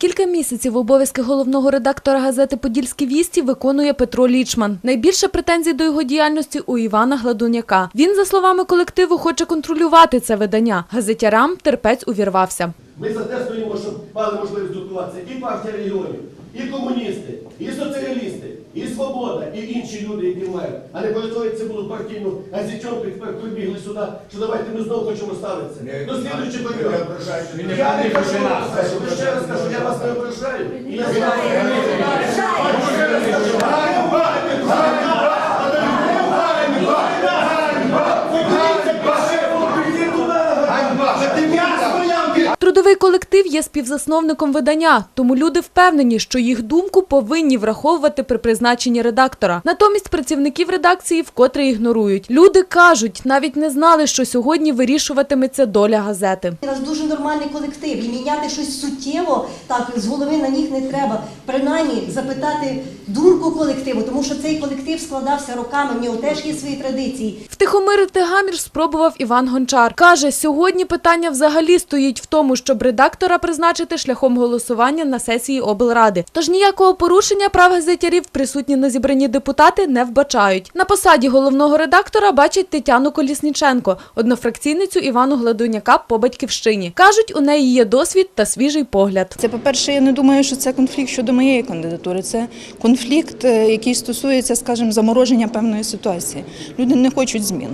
Кілька місяців обов'язки головного редактора газети Подільські вісті виконує Петро Лічман. Найбільше претензій до його діяльності у Івана Гладуняка. Він, за словами колективу, хоче контролювати це видання. Газетярам терпець увірвався. Ми за те стоїмо, щоб мали можливість готуватися і партія регіонів, і комуністи, і соціалісти, і свобода, і інші люди, які мають. А не це було партійну газетенку, і тепер прибігли сюди, що давайте ми знову хочемо ставитися. До слідуючий період. Я не кажу, ви ще раз кажу, я вас не ображаю. І я Трудовий колектив є співзасновником видання, тому люди впевнені, що їх думку повинні враховувати при призначенні редактора. Натомість працівників редакції вкотре ігнорують. Люди кажуть, навіть не знали, що сьогодні вирішуватиметься доля газети. У нас дуже нормальний колектив, і міняти щось суттєво так з голови на них не треба. Принаймні запитати думку колективу, тому що цей колектив складався роками. В нього теж є свої традиції. Втихомирити гамір спробував Іван Гончар. Каже, сьогодні питання взагалі стоїть в тому, щоб редактора призначити шляхом голосування на сесії облради. Тож ніякого порушення прав газетярів присутні на зібранні депутати не вбачають. На посаді головного редактора бачать Тетяну Колісніченко, однофракційницю Івану Гладуняка по батьківщині. Кажуть, у неї є досвід та свіжий погляд. Це, по-перше, я не думаю, що це конфлікт щодо моєї кандидатури. Це конфлікт, е, який стосується, скажімо, замороження певної ситуації. Люди не хочуть змін.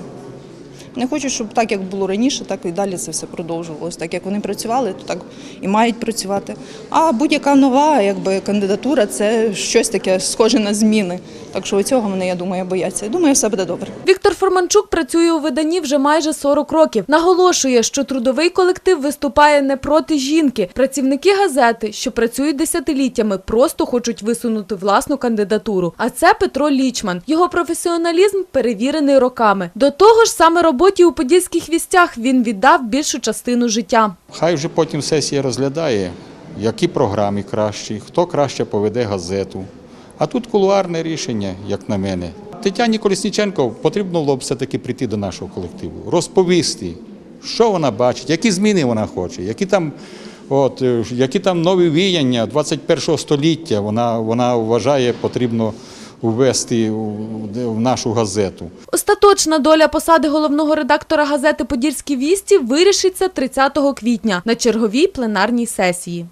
Не хочуть, щоб так, як було раніше, так і далі це все продовжувалося. Так як вони працювали, то так і мають працювати. А будь-яка нова якби, кандидатура це щось таке схоже на зміни. Так що цього мене, я думаю, бояться. Думаю, все буде добре. Віктор Форманчук працює у виданні вже майже 40 років. Наголошує, що трудовий колектив виступає не проти жінки. Працівники газети, що працюють десятиліттями, просто хочуть висунути власну кандидатуру. А це Петро Лічман. Його професіоналізм перевірений роками. До того ж, саме роботі у подільських вістях він віддав більшу частину життя. Хай вже потім сесія розглядає, які програми кращі, хто краще поведе газету. А тут кулуарне рішення, як на мене. Тетяні Колісніченко потрібно було б все-таки прийти до нашого колективу, розповісти, що вона бачить, які зміни вона хоче, які там, от, е, які там нові віяння 21 століття вона, вона вважає потрібно ввести в- нашу газету. Остаточна доля посади головного редактора газети Подільські вісті вирішиться 30 квітня на черговій пленарній сесії.